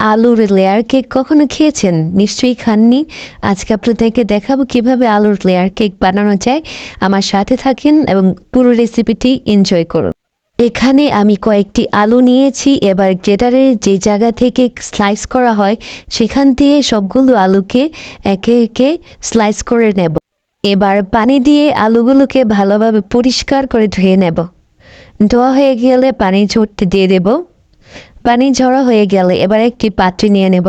আলুর layer cake কখনো খেয়েছেন? নিশ্চয়ই খাননি। আজকে আপনাদেরকে দেখাবো কীভাবে আলুর লেয়ার কেক বানানো যায়। আমার সাথে থাকেন এবং পুরো রেসিপিটি এনজয় করুন। এখানে আমি কয়েকটি আলু নিয়েছি। এবার গ্রেটারে যে জায়গা থেকে স্লাইস করা হয়, সেখান দিয়ে সবগুলো আলুকে একে একে স্লাইস করে নেব। এবার পানি দিয়ে আলুগুলোকে ভালোভাবে পরিষ্কার করে ধুয়ে নেব। ধোয়া হয়ে গেলে পানি ঝরতে দিয়ে দেব। পানি ঝরা হয়ে গেলে এবার একটি পাত্রে নিয়ে নেব।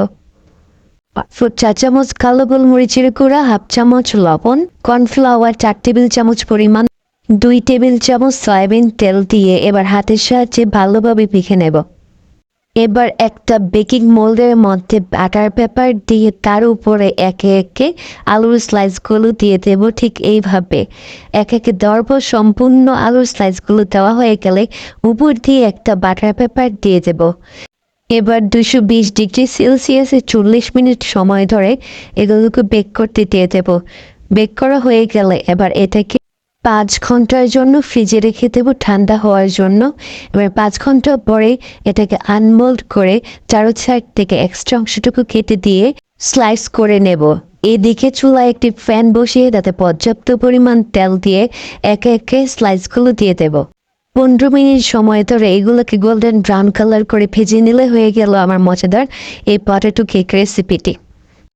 ফুট চা চামচ কালো গোলমরিচের গুঁড়া, হাফ চামচ লবণ, কর্নফ্লাওয়ার, চার টেবিল চামচ পরিমাণ, দুই টেবিল চামচ সয়াবিন তেল দিয়ে এবার হাতের সাহায্যে ভালোভাবে পিখে নেব। এবার একটা বেকিং মোল্ডের মধ্যে বাটার পেপার দিয়ে তার উপরে একে একে আলুর স্লাইসগুলো দিয়ে দেবো ঠিক এইভাবে। এক একে দেওয়ার পর সম্পূর্ণ আলুর স্লাইসগুলো দেওয়া হয়ে গেলে উপর দিয়ে একটা বাটার পেপার দিয়ে দেবো। এবার দুশো বিশ ডিগ্রি সেলসিয়াসে চল্লিশ মিনিট সময় ধরে এগুলোকে বেক করতে দিয়ে দেবো। বেক করা হয়ে গেলে এবার এটাকে পাঁচ ঘণ্টার জন্য ফ্রিজে রেখে দেবো ঠান্ডা হওয়ার জন্য। এবার পাঁচ ঘণ্টা পরে এটাকে আনমোল্ড করে চারো সাইড থেকে এক্সট্রা অংশটুকু কেটে দিয়ে স্লাইস করে নেব। এদিকে চুলায় একটি ফ্যান বসিয়ে তাতে পর্যাপ্ত পরিমাণ তেল দিয়ে একে একে স্লাইসগুলো দিয়ে দেবো। পনেরো মিনিট সময় ধরে এগুলোকে গোল্ডেন ব্রাউন কালার করে ভেজে নিলে হয়ে গেল আমার মজাদার এই পটেটো কেক রেসিপিটি